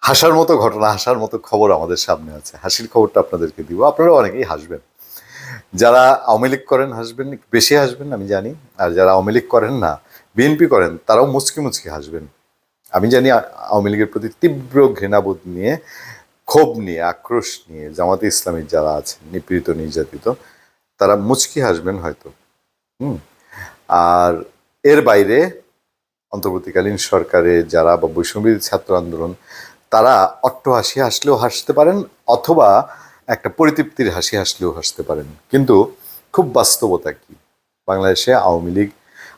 হাসার মতো ঘটনা, হাসার মতো খবর আমাদের সামনে আছে। হাসির খবরটা আপনাদেরকে দিব। আপনারা অনেকেই হাসবেন। যারা আওয়ামী লীগ করেন, হাসবেন বেশি হাসবেন, আমি জানি। আর যারা আওয়ামী লীগ করেন না, বিএনপি করেন, তারাও মুচকি মুচকি হাসবেন। আমি জানি আওয়ামী লীগের প্রতি তীব্র ঘৃণাবোধ নিয়ে, ক্ষোভ নিয়ে, আক্রোশ নিয়ে জামাতে ইসলামের যারা আছেন, নিপীড়িত, নির্যাতিত, তারা মুচকি হাসবেন হয়তো। হুম? আর এর বাইরে অন্তর্বর্তীকালীন সরকারে যারা বা বৈষম্যবিরোধী ছাত্র আন্দোলন, তারা অট্ট হাসি হাসলেও হাসতে পারেন অথবা একটা পরিতৃপ্তির হাসি হাসলেও হাসতে পারেন। কিন্তু খুব বাস্তবতা কি? বাংলাদেশে আওয়ামী লীগ,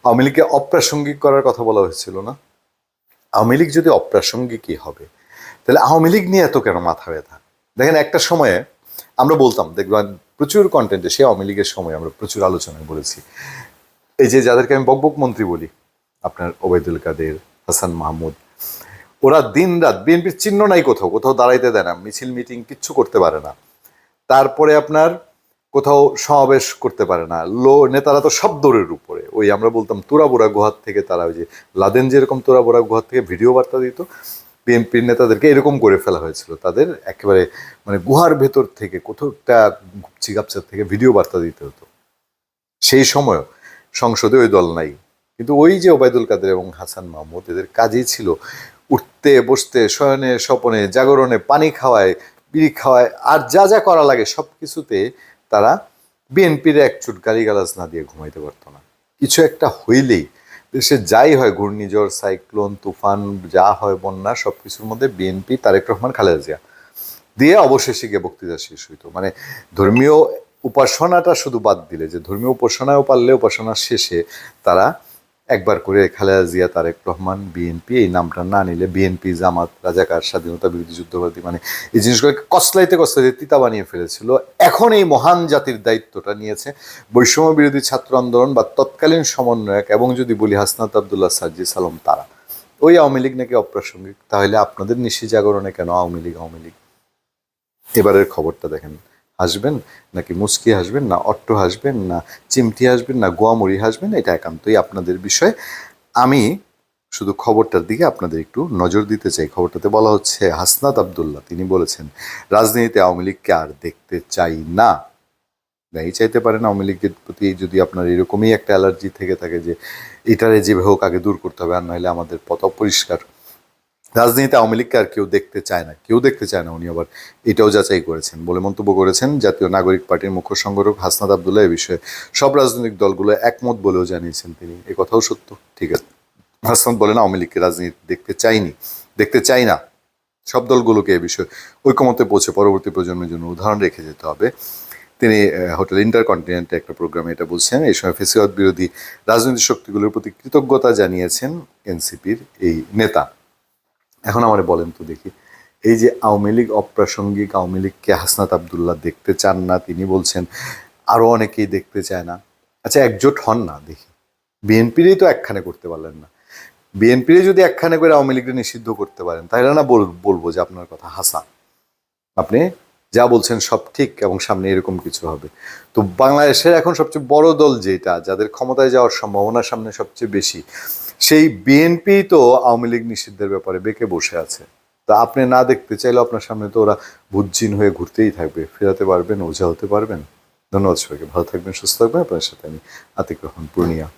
আওয়ামী লীগকে অপ্রাসঙ্গিক করার কথা বলা হয়েছিল না? আওয়ামী লীগ যদি অপ্রাসঙ্গিকই হবে, তাহলে আওয়ামী লীগ নিয়ে এত কেন মাথা ব্যথা? দেখেন, একটা সময়ে আমরা বলতাম, দেখবেন প্রচুর কন্টেন্টে সে আওয়ামী লীগের সময় আমরা প্রচুর আলোচনায় বলেছি। এই যে যাদেরকে আমি বকবক মন্ত্রী বলি আপনার ওবায়দুল কাদের, হাসান মাহমুদ। ওরা দিন রাত বিএনপির চিহ্ন নাই কোথাও কোথাও দাঁড়াইতে দেয় না, মিছিল, মিটিং কিচ্ছু করতে পারে না। তারপরে আপনার কোথাও সমাবেশ করতে পারে না। লো নেতারা তো সব দৌড়ের উপরে। ওই আমরা বলতাম তোরাবোরা গুহার থেকে তারা ওই যে লাদেন যেরকম তোরাবোরা গুহার থেকে ভিডিও বার্তা দিত, বিএনপির নেতাদেরকে এরকম করে ফেলা হয়েছিল। তাদের একেবারে মানে গুহার ভেতর থেকে কোথাও একটা চিগাপচার থেকে ভিডিও বার্তা দিতে হতো। সেই সময়ও সংসদে ওই দল নাই। কিন্তু ওই যে ওবায়দুল কাদের এবং হাসান মাহমুদ, এদের কাজই ছিল উঠতে, বসতে, শয়নে, স্বপনে, জাগরণে, পানি খাওয়ায়, বিড়ি খাওয়ায়, আর যা যা করা লাগে সব কিছুতে তারা বিএনপির এক চুট গালিগালাজ না দিয়ে ঘুমাইতে পারতো না। কিছু একটা হইলেই দেশে যাই হয়, ঘূর্ণিঝড়, সাইক্লোন, তুফান, যা হয়, বন্যা, সব কিছুর মধ্যে বিএনপি তারেক রহমান, খালেদা জিয়া দিয়ে অবশেষে গিয়ে বক্তৃতা শেষ হইতো। মানে ধর্মীয় উপাসনাটা শুধু বাদ দিলে, যে ধর্মীয় উপাসনাও পারলে উপাসনার শেষে তারা একবার করে খালেদা জিয়া, তারেক রহমান বিএনপি এই নামটা না নিলে বিএনপি জামাত, রাজাকার, স্বাধীনতা বিরোধী, যুদ্ধবাদী মানে এই জিনিসগুলোকে কসলাইতে কসলাইতে তিতা বানিয়ে ফেলেছিল। এখন এই মহান জাতির দায়িত্বটা নিয়েছে বৈষম্য বিরোধী ছাত্র আন্দোলন বা তৎকালীন সমন্বয়ক এবং যদি বলি হাসনাত আবদুল্লাহ, সাজ্জি সালাম, তারা। ওই আওয়ামী লীগ নাকি অপ্রাসঙ্গিক, তাহলে আপনাদের নিশি জাগরণে কেন আওয়ামী লীগ আওয়ামী লীগ? এবারের খবরটা দেখেন। হাসবেন, নাকি মুসকি হাসবেন, না অট্ট হাসবেন, না চিমটি হাসবেন, না গোয়ামুড়ি হাসবেন, এটা একান্তই আপনাদের বিষয়। আমি শুধু খবরটার দিকে আপনাদের একটু নজর দিতে চাই। খবরটাতে বলা হচ্ছে, হাসনাত আবদুল্লাহ, তিনি বলেছেন, রাজনীতিতে আওয়ামী লীগকে আর দেখতে চাই না। নাই চাইতে পারেন আওয়ামী লীগের প্রতি যদি আপনার এরকমই একটা অ্যালার্জি থেকে থাকে যে, এটারে যেভাবে হোক আগে দূর করতে হবে, আর নাহলে আমাদের পথ অপরিষ্কার। রাজনীতিতে আওয়ামী লীগকে আর কেউ দেখতে চায় না, কেউ দেখতে চায় না উনি আবার এটাও যাচাই করেছেন বলে মন্তব্য করেছেন জাতীয় নাগরিক পার্টির মুখ্য সংগঠক হাসনাত আবদুল্লাহ এ বিষয়ে। সব রাজনৈতিক দলগুলো একমত বলেও জানিয়েছেন তিনি। এ কথাও সত্য, ঠিক আছে। হাসনাত বলেন আওয়ামী লীগকে রাজনীতি দেখতে চাইনি, দেখতে চাই না। সব দলগুলোকে এ বিষয়ে ঐকমতে পৌঁছে পরবর্তী প্রজন্মের জন্য উদাহরণ রেখে যেতে হবে। তিনি হোটেল ইন্টারকন্টিনেন্টে একটা প্রোগ্রামে এটা বলছেন। এই সময় ফেসিবাদ বিরোধী রাজনৈতিক শক্তিগুলোর প্রতি কৃতজ্ঞতা জানিয়েছেন এনসিপির এই নেতা। এখন আমারে বলেন তো দেখি। এই যে আওয়ামী লীগ অপ্রাসঙ্গিক, আওয়ামী লীগকে হাসনাত আবদুল্লাহ দেখতে চান না, তিনি বলছেন আরও অনেকেই দেখতে চায় না। আচ্ছা একজোট হন না, দেখি। বিএনপিরই তো একখানে করতে পারলেন না। বিএনপিরে যদি একখানে করে আওয়ামী লীগকে নিষিদ্ধ করতে পারেন, তাহলে না বল- বলব যে আপনার কথা হাসা আপনি যা বলছেন সব ঠিক এবং সামনে এরকম কিছু হবে। তো বাংলাদেশের এখন সবচেয়ে বড় দল যেটা, যাদের ক্ষমতায় যাওয়ার সম্ভাবনা সামনে সবচেয়ে বেশি সেই বিএনপি তো আওয়ামী লীগ নিষিদ্ধের ব্যাপারে বেঁকে বসে আছে। তা আপনি না দেখতে চাইলে আপনার সামনে তো ওরা ভুজ্জিন হয়ে ঘুরতেই থাকবে। ফেরাতে পারবেন, ওঝা হতে পারবেন। ধন্যবাদ সবাইকে। ভালো থাকবেন, সুস্থ থাকবেন। আপনার সাথে আমি আতিক রহমান, পূর্ণিয়া।